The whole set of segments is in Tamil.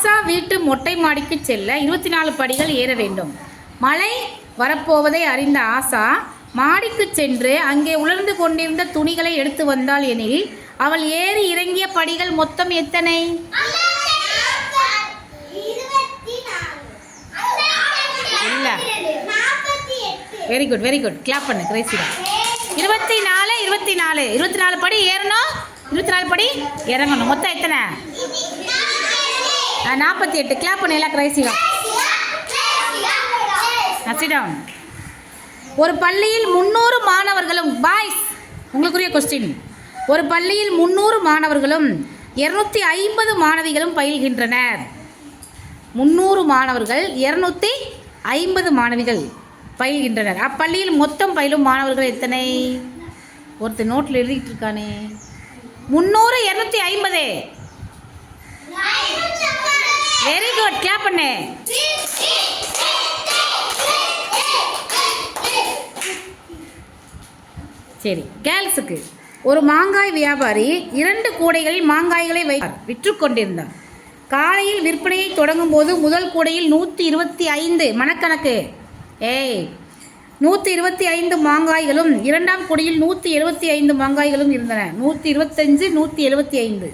ஆசா வீட்டு மொட்டை மாடிக்கு செல்ல இருபத்தி நாலு படிகள் ஏற வேண்டும். மழை வரப்போவதை அறிந்த ஆசா மாடிக்கு சென்று அங்கே உலர்ந்து கொண்டிருந்த துணிகளை எடுத்து வந்தாள் எனில் அவள் ஏறி இறங்கிய படிகள் மொத்தம் எத்தனை? இல்ல. Very good very good clap பண்ணு கிரேசிடா இருபத்தி நாலு இருபத்தி நாலு. இருபத்தி நாலு படி ஏறணும். இருபத்தி நாலு படி இறங்கணும். மொத்தம் எத்தனை? நாற்பத்தி எட்டு. கிளாப் பண்ண எல்லாம் கிரைசிடா நசிடம் ஒரு பள்ளியில் முந்நூறு மாணவர்களும் பாய்ஸ் உங்களுக்குரிய கொஸ்டின் ஒரு பள்ளியில் முந்நூறு மாணவர்களும் இருநூத்தி ஐம்பது மாணவிகளும் பயில்கின்றனர். முந்நூறு மாணவர்கள் இருநூத்தி ஐம்பது மாணவிகள் பயில்கின்றனர். அப்பள்ளியில் மொத்தம் பயிலும் மாணவர்கள் எத்தனை? ஒருத்தர் நோட்டில் எழுதிட்டு இருக்கானே. முந்நூறு இரநூத்தி ஐம்பது வெரி குட் கிளாப் பண்ணு. சரி கேர்ள்ஸுக்கு. ஒரு மாங்காய் வியாபாரி இரண்டு கூடைகளில் மாங்காய்களை வை விற்று கொண்டிருந்தார் காலையில் விற்பனையை தொடங்கும் போது முதல் கூடையில் நூற்றி இருபத்தி ஐந்து மணக்கணக்கு ஏய் நூற்றி இருபத்தி ஐந்து மாங்காய்களும் இரண்டாம் கூடையில் நூற்றி எழுபத்தி ஐந்து மாங்காய்களும் இருந்தன. நூற்றி இருபத்தஞ்சு நூற்றி எழுபத்தி ஐந்து.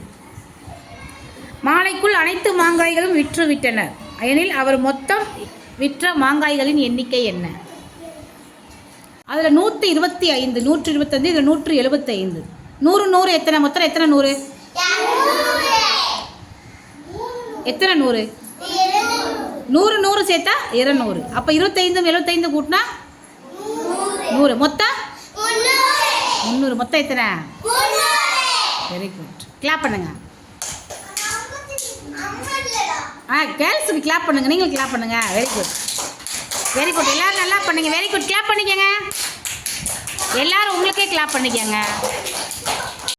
மாலைக்குள் அனைத்து மாங்காய்களும் விற்று விட்டனர் எனில் அவர் மொத்தம் விற்ற மாங்காய்களின் எண்ணிக்கை என்ன? அதில் நூற்றி இருபத்தி ஐந்து நூற்றி இருபத்தஞ்சு இதில் நூற்றி எழுபத்தைந்து நூறு நூறு எத்தனை? மொத்தம் எத்தனை நூறு? எத்தனை நூறு? நூறு நூறு சேர்த்தா இருநூறு. அப்போ இருபத்தைந்தும் எழுபத்தைந்து கூட்டினா நூறு. மொத்தம் முந்நூறு. மொத்தம் எத்தனை? வெரி குட் கிளாப் பண்ணுங்க. ஆ கேர்ள்ஸுக்கு கிளாப் பண்ணுங்க. நீங்களும் கிளாப் பண்ணுங்க. வெரி குட் வெரி குட் எல்லாரும் நல்லா பண்ணுங்க. வெரி குட் கிளாப் பண்ணிக்கங்க. எல்லாரும் உங்களுக்கே கிளாப் பண்ணிக்கங்க.